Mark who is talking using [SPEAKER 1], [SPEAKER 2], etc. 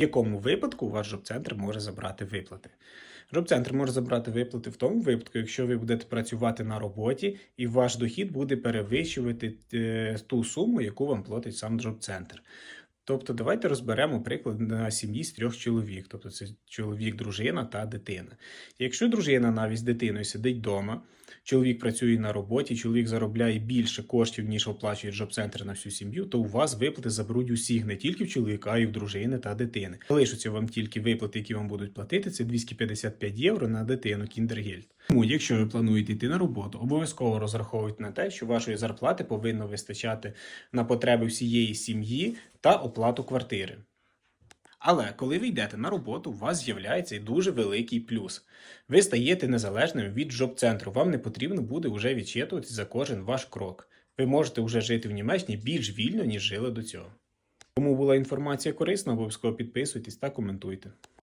[SPEAKER 1] В якому випадку ваш жоб-центр може забрати виплати? Жоб-центр може забрати виплати в тому випадку, якщо ви будете працювати на роботі і ваш дохід буде перевищувати е, ту суму, яку вам платить сам жоп-центр. Тобто, давайте розберемо приклад на сім'ї з трьох чоловік. Тобто, це чоловік, дружина та дитина. Якщо дружина навіть з дитиною сидить вдома, чоловік працює на роботі, чоловік заробляє більше коштів, ніж оплачує джоб-центр на всю сім'ю, то у вас виплати заберуть усіх, не тільки в чоловіка, а й в дружини та дитини. Залишаться вам тільки виплати, які вам будуть платити, це 255 євро на дитину Кіндергельд. Тому, якщо ви плануєте йти на роботу, обов'язково розраховуйте на те, що вашої зарплати повинно вистачати на потреби всієї сім'ї та оплату квартири. Але коли ви йдете на роботу, у вас з'являється і дуже великий плюс. Ви стаєте незалежним від джоб-центру. Вам не потрібно буде вже відчитуватись за кожен ваш крок. Ви можете вже жити в Німеччині більш вільно, ніж жили до цього. Кому була інформація корисна, обов'язково підписуйтесь та коментуйте.